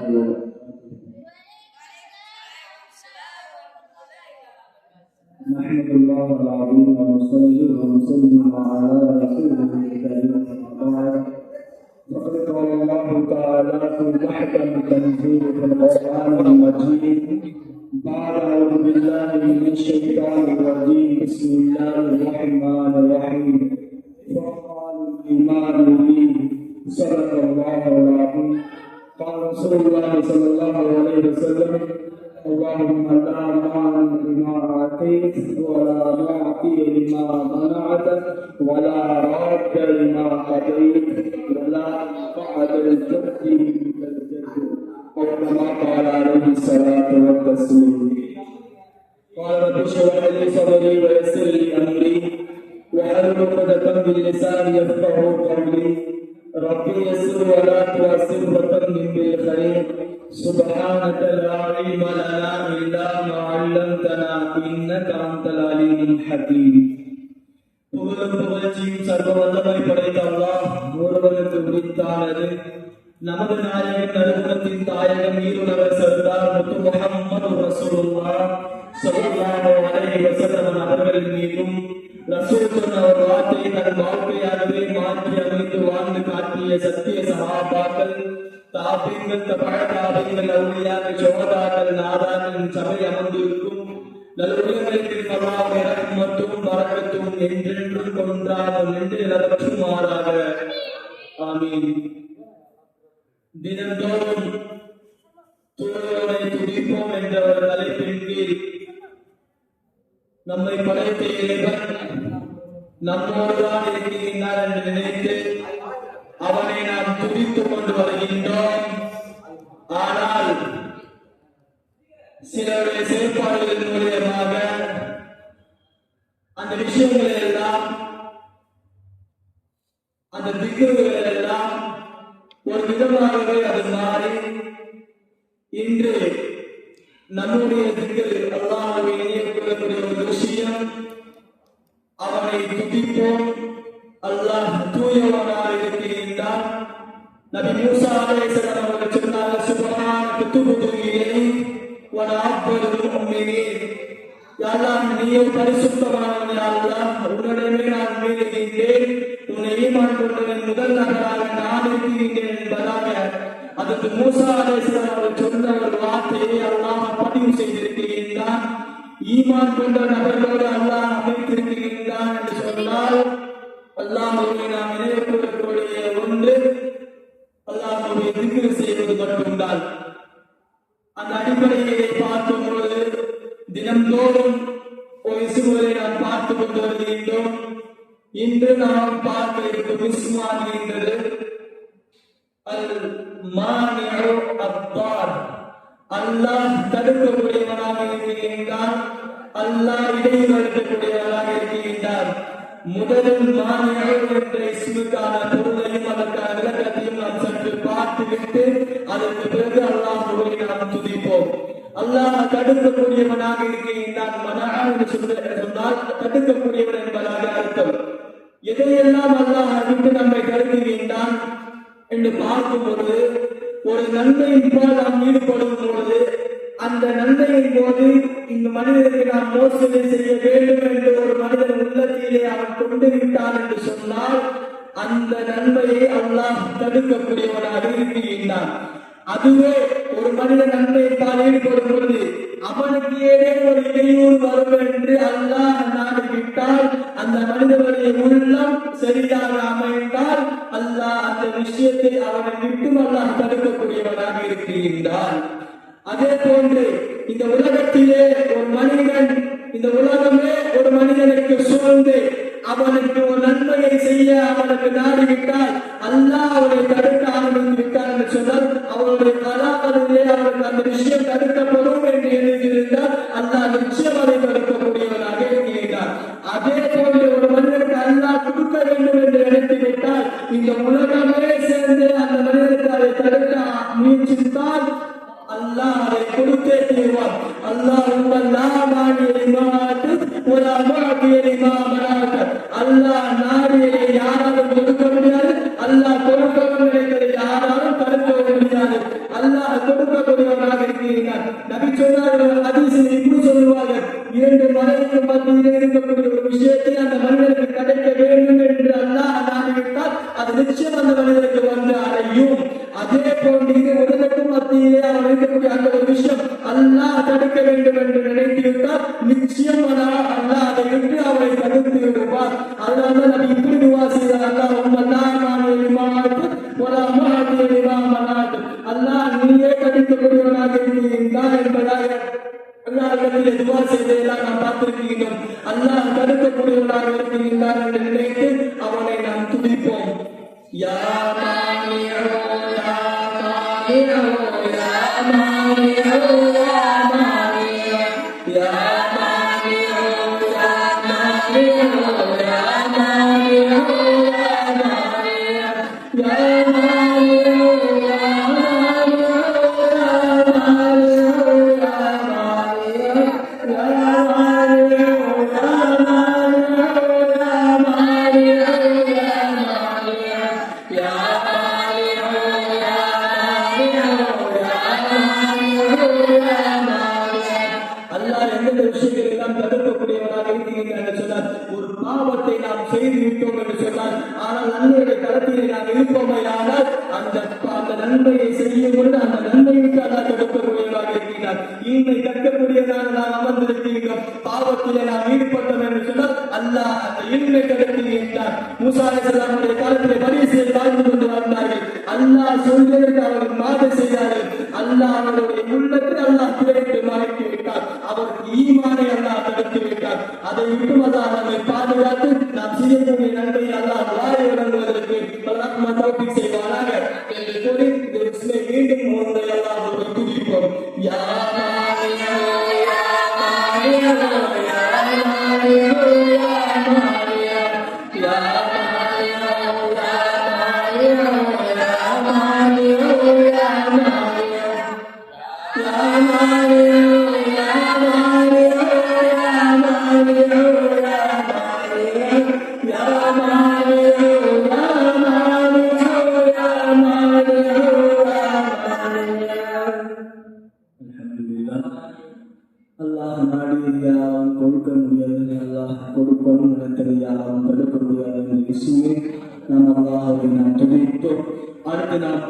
وبركاته نحمد الله العظيم ونصلي ونسلم على رسوله الكريم وبعد فقد قال الله تعالى في محكم تنزيل القرآن المجيد. بعد أعوذ بالله من الشيطان الرجيم. بسم الله الرحمن الرحيم. رسول الله صلى الله عليه وسلم اللهم لا مانع لما اعطيت ولا معطي لما منعت ولا راد لما قضيت ولا بعد الجد منك الجد أو كما قال عليه الصلاه والتسليم قال رب اشرح لي صدري ويسر لي امري واحلل عقدة من لساني يفقه قولي ربي يسر ولا تعسر وتمم بالخير سبحانك لا علم لنا الا ما علمتنا انك انت العليم الحكيم புகழும் புகழ்ச்சியும் சர்வ வல்லமை படைத்த அல்லாஹ் ஒருவனுக்கு உரித்தானது நமது நாயகன் நடுவத்தின் தாயகம் ஈருலக சர்தார் முத்து முகம்மது ரசூலுல்லாஹ் ஸல்லல்லாஹு அலைஹி வஸல்லம் அவர்களின் மீதும் ரசூல் சொன்ன வாழ்க்கை வார்த்தை மாற்றி அமைத்து வாழ்ந்து காட்டிய சத்திய சகாபாக்கள் தாபியங்கள் தாபியங்கள் அவுளியாக்கள் சோதாக்கள் சபை அமர்ந்திருக்கும். என்றென்றும் கொன்றாலும் நிலவற்றும் மாறாக. ஆமீன். தினந்தோறும் துடிப்போம் என்ற ஒரு தலைப்பின் கீழ் நம்மை படைத்த இறைவன் நம்மோடுதான் இருக்கின்றார் என்று நினைத்து அவனை நாம் துதித்துக் கொண்டு வருகின்றோம். ஆனால் சிலருடைய செயல்பாடுகளின் மூலியமாக அந்த விஷயங்களை எல்லாம் அந்த திக்குகள் எல்லாம் ஒரு விதமாகவே அது மாறி இன்று நம்முடைய திக்கில் அல்லாஹ்வை இணையக்கூடிய ஒரு விஷயம். அவனை துதிப்போம் அல்லாஹ் தூயவனாக இருக்கின்றான் நபி மூசா அலைஹிஸ்ஸலாம் அவர்கள் சொன்னார்கள் சுப்ஹானக துபுது இலைஹி வ அஃபலு முஃமினீன். யா அல்லாஹ் நீயே பரிசுத்தமானவன் யா அல்லாஹ் உன்னிடமே நான் மீறுகின்றேன். உன்னை ஈமான் கொண்டவன் முதல் நபராக நான் இருக்கின்றேன் என்பதாக. அதற்கு மூசா அலைஹிஸ்ஸலாம் அவர்கள் சொன்ன ஒரு வார்த்தையை அல்லாஹ் பதிவு செய்திருக்கின்றான். ஈமான் கொண்ட நபர்களோடு அல்லாஹ் அமைத்திருக்கின்றான். அல்லாஹ்வை நாம் நினைவுகூறக்கூடிய ஒன்று அல்லாஹ்வை திக்ர் செய்வது மட்டும்தான். அந்த அடிப்படையை பார்க்கும் பொழுது தினந்தோறும் ஒரு இசுகளை நாம் பார்த்து கொண்டு வருகின்றோம். இன்று நாம் பார்க்க இருக்கும் இஸ்மான்கின்றது அல் மானியோ அப்பார் அல்லாஹ் தடுக்கக்கூடியவனாக இருக்கின்றான். அல்லாஹ் இடையில் நடத்தக்கூடியவனாக இருக்கின்றான். முதலில் மானியோ என்ற இஸ்முக்கான பொருளையும் அதற்கான விளக்கத்தையும் நாம் சற்று பார்த்துவிட்டு அதற்கு பிறகு அல்லாஹ் நாம் துதிப்போம். அல்லாஹ் தடுக்கக்கூடியவனாக இருக்கின்றான் மனாக என்று சொல்ல- சொன்னால் தடுக்கக்கூடியவன் என்பதாக அர்த்தம். எதையெல்லாம் அல்லாஹ் விட்டு நம்மை தடுக்குகின்றான் என்று பார்க்கும் பொழுது ஒரு நன்மையின் போல் நாம் ஈடுபடும் பொழுது அந்த நன்மையின் போது இந்த மனிதர்கள் நன்மையை அல்லாஹ் தடுக்கக்கூடியவனாக இருக்கின்றான் அதுவே ஒரு மனிதன் நன்மையினால் ஈடுபடும் பொழுது அவனுக்கு ஏதேனும் ஒரு இடையூறு வரும் என்று அல்லாஹ் நாடு விட்டால் அந்த மனிதனுடைய உள்ளம் சரியாக அமைந்தால் அல்லாஹ் அந்த விஷயத்தை அவனை விட்டும் அல்லாஹ் தடுக்கக்கூடியவனாக இருக்கின்றான். அதே போன்று இந்த உலகத்திலே ஒரு மனிதன் இந்த உலகமே ஒரு மனிதனுக்கு சூழ்ந்து அவனுக்கு ஒரு நன்மையை செய்ய அவனுக்கு நாடு كلمة اللهم لا مانع لما أعطيت முடியாது. அல்லாஹ் கொடுக்கவும் நினைத்ததை முடியாது. அல்லாஹ் கொடுக்கக்கூடியவராக இருக்கிறீர்கள். நபி சொன்னார்கள் அதிசயம் இப்படி சொல்லுவார்கள். விஷயத்தை அந்த மனிதனுக்கு கிடைக்க வேண்டும் என்று அல்லாஹ் அது நிச்சயம் அந்த மனிதனுக்கு அல்லாஹிடத்தில் எதுவாக செய்ததெல்லாம் நாம் பார்த்திருக்கிறோம் அல்லாஹ் கருத்தக்கூடியவனாக இருக்கின்றான் என்று நினைத்து அவனை நாம் துடிப்போம் யாரா அல்லாஹ் விஷயங்களை இருக்கிறீர்கள் என்று சொன்னார் ஒரு பாவத்தை நாம் செய்து விட்டோம் என்று சொன்னார் ஆனால் நன்மையுடைய நாம் இருப்போமே ஆனால் அந்த அந்த நன்மையை செய்யும் பொழுது அந்த நன்மைக்கு அல்லாஹ் இருக்கிறார். இன்மை கற்கக்கூடியவனாக நாம் அமர்ந்திருக்கிறோம். பாவத்திலே நாம் ஈடுபட்டோம் என்று சொன்னால் அல்லாஹ் அந்த இன்மை தடுக்கின்றார் மூசா Yeah.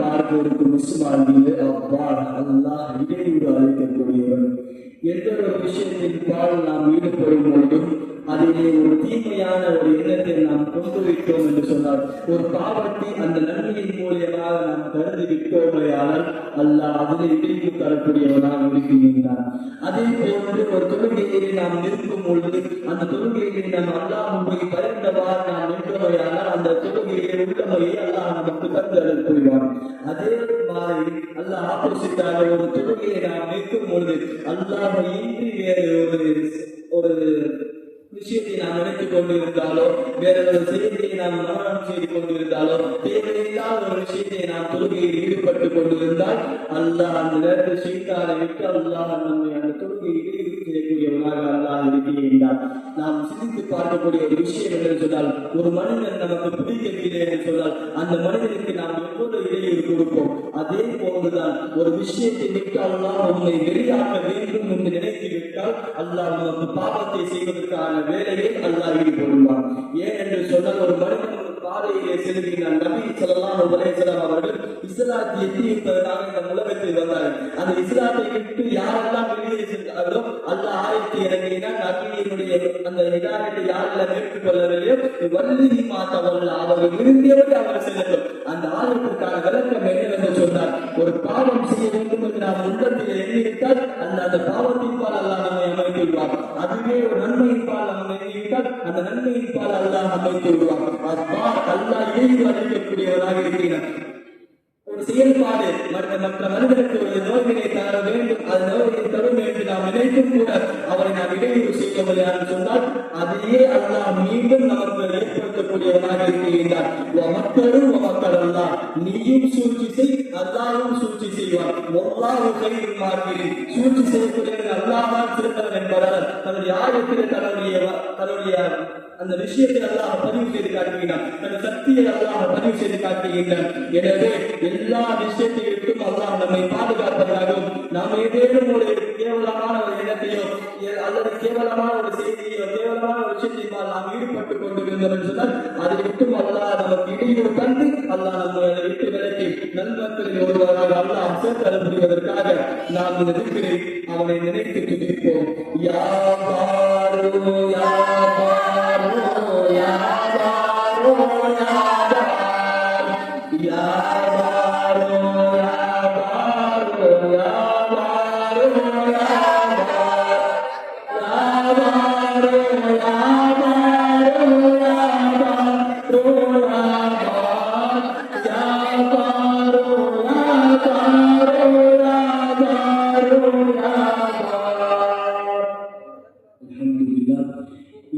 அடுத்து நாம் பார்க்க இருக்கும் அல்லாஹ் இடையூறு அழைக்கக்கூடியவர் எந்த ஒரு விஷயத்தின் நாம் ஈடுபடும் பொழுதும் அதிலே ஒரு தீமையான ஒரு எண்ணத்தை நாம் கொண்டு விட்டோம் என்று சொன்னார் ஒரு பாவத்தை அந்த நன்மையின் மூலியமாக நாம் கருதி விட்டோமையானால் அல்ல அதிலே இடையூறு தரக்கூடியவனாக இருக்கின்றான். அதே போன்று ஒரு தொழுகையை நாம் நிற்கும் பொழுது அந்த தொழுகையை நாம் அல்லாஹ் போய் பரிந்தவாறு நாம் நின்றவையானால் அந்த உள்ளமையை அல்லாஹ் நமக்கு புரிவான் அதே மாதிரி அல்லாஹ் ஆப்போசிட்டாக ஒரு தொழுகையை நாம் நிற்கும் பொழுது அல்லாஹ் இன்றி வேறு ஒரு ஒரு விஷயத்தை நாம் நினைத்துக் கொண்டிருந்தாலோ வேற ஒரு செய்தியை நாம் மரணம் செய்து கொண்டிருந்தாலோ தேவையில்லாத ஒரு விஷயத்தை நாம் தொழுகையில் ஈடுபட்டு கொண்டிருந்தால் அல்லாஹ் அந்த நேரத்தில் செய்தாரை விட்டு அல்லாஹ் நம்மை அந்த தொழுகையில் ஈடுபட்டு செய்யக்கூடியவனாக அல்லாஹ் இருக்கின்றார் நாம் சிந்தித்து பார்க்கக்கூடிய ஒரு விஷயம் என்று சொன்னால் ஒரு மனிதன் நமக்கு பிடிக்கவில்லை என்று சொன்னால் அந்த மனிதனுக்கு நாம் எவ்வளவு இடையூறு கொடுப்போம். அதே போன்றுதான் ஒரு விஷயத்தை விட்டு அல்லாஹ் உன்னை வெளியாக்க வேண்டும் என்று நினைத்து விட்டால் அல்லாஹ் நமக்கு பாவத்தை செய்வதற்கான வேலையை அல்லாஹ் ஈடுபடுவான். ஏன் என்று சொன்னால் ஒரு மனிதன் ஒரு பாதையிலே செல்கிறான் நபி ஸல்லல்லாஹு அலைஹி வஸல்லம் அவர்கள் இஸ்லாத்தை எட்டியிருப்பதற்காக இந்த உலகத்தில் வந்தார்கள். அந்த இஸ்லாத்தை விட்டு யாரெல்லாம் வெளியே சென்றார்களோ அந்த ஆயத்தை இறங்கினார் நபியினுடைய அந்த நிதானத்தை யாரெல்லாம் ஏற்றுக்கொள்ளவில்லையோ வள்ளி மாத்தவர்கள் அவர்கள் விரும்பியவரை அவர் செல்லட்டும் அந்த ஆயத்திற்கான விளக்கம் என்னவென்று சொன்னார் ஒரு பாவம் செய்ய வேண்டும் என்று நாம் உள்ளத்தில் எண்ணிவிட்டால் அந்த அந்த பாவத்தின் பால் அல்லாஹ் நம்மை அமைத்து விடுவார் அதுவே ஒரு நன்மையின் பால் நம்ம எண்ணிவிட்டால் அந்த நன்மையின் பால் அல்லாஹ் அமைத்து விடுவார் அல்லா அல்லாஹ் இயல்பு அளிக்கக்கூடியவராக இருக்கிறார். ஒரு செயல்பாடு மற்ற மற்ற மனிதனுக்கு ஒரு நோய்களை தர வேண்டும் அது நோயை தரும் என்று நாம் நினைத்தும் கூட அவரை நாம் இடையூறு செய்யவில்லை என்று சொன்னால் அதையே அல்லாஹ் மீண்டும் நமக்கு ஏற்படுத்தக்கூடியவனாக இருக்கின்றார் மக்களும் மக்கள் அல்லாஹ் நீயும் சூழ்ச்சி செய் அல்லாவும் சூழ்ச்சி செய்வார் ஒல்லாஹு கையில் மாறுகிறேன் சூழ்ச்சி செய்யக்கூடியவர்கள் அல்லாதான் சிறந்தவர் என்பதால் தன்னுடைய ஆயத்தில் தன்னுடைய தன்னுடைய அந்த விஷயத்தை அல்லாஹ் பதிவு செய்து காட்டுகிறான். தன் சக்தியை அல்லாஹ் பதிவு செய்து காட்டுகின்றான். எனவே எல்லா விஷயத்தையும் அல்லாஹ் நம்மை பாதுகாப்பதாகவும் நாம் ஏதேனும் ஒரு கேவலமான ஒரு இடத்தையோ அல்லது கேவலமான ஒரு செய்தியோ கேவலமான ஒரு விஷயத்தையோ நாம் ஈடுபட்டு கொண்டிருந்தோம் என்று சொன்னால் அதை விட்டும் அல்லாஹ் நமக்கு இடையூறு தந்து அல்லாஹ் நம்மை விட்டு விலக்கி நல்மக்களில் ஒருவராக அல்லாஹ் சேர்த்தல் புரிவதற்காக நாம் இந்த திக்கிரை அவனை நினைத்து துதிப்போம் யா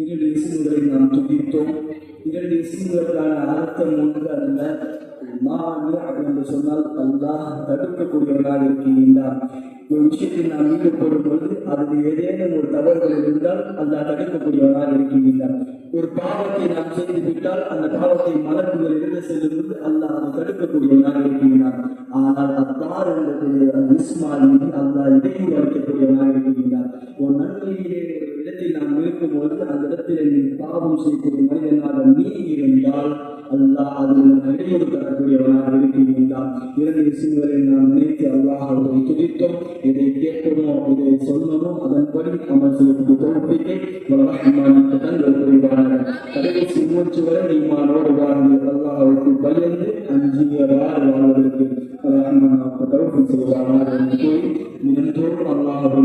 இரண்டு இசைகளை நாம் துதித்தோம் இரண்டு இசைகளுக்கான அர்த்தம் ஒன்று அல்ல என்று சொன்னால் அல்லாஹ் தடுக்கக்கூடியவனாக இருக்கின்றான். ஒரு விஷயத்தில் நாம் ஈடுபடும் பொழுது அதில் ஏதேனும் ஒரு தவறுகள் இருந்தால் அல்லாஹ் தடுக்கக்கூடியவனாக இருக்கின்றான். ஒரு பாவத்தை நாம் செய்து விட்டால் அந்த பாவத்தை மலக்குகள் இருந்து செல்லும் பொழுது அல்லாஹ் அதை தடுக்கக்கூடியவனாக இருக்கின்றான். ஆனால் அத்தார் என்பது இஸ்மால் அல்லாஹ் இடையூறு பாவம் என்னால் மனிதனாக நீ இருந்தால் அல்லாஹ் அதில் நடைமுறை தரக்கூடியவனாக இருக்கின்றான் இரண்டு விஷயங்களை நாம் நினைத்து அல்லாஹ் அவர்களை துதித்தோம். இதை கேட்கணும் இதை சொல்லணும் அதன்படி அமல் செய்யக்கூடிய தோல்விக்கை ரஹ்மானுக்கு தங்கள் புரிவான கடைசி மூச்சு வரை ஈமானோடு வாழ்ந்து அல்லாஹ்வுக்கு பயந்து அஞ்சியவாறு வாழ்வதற்கு ரஹ்மானுக்கு தௌஃபீக் என்று கூறி தினந்தோறும் அல்லாஹ்வை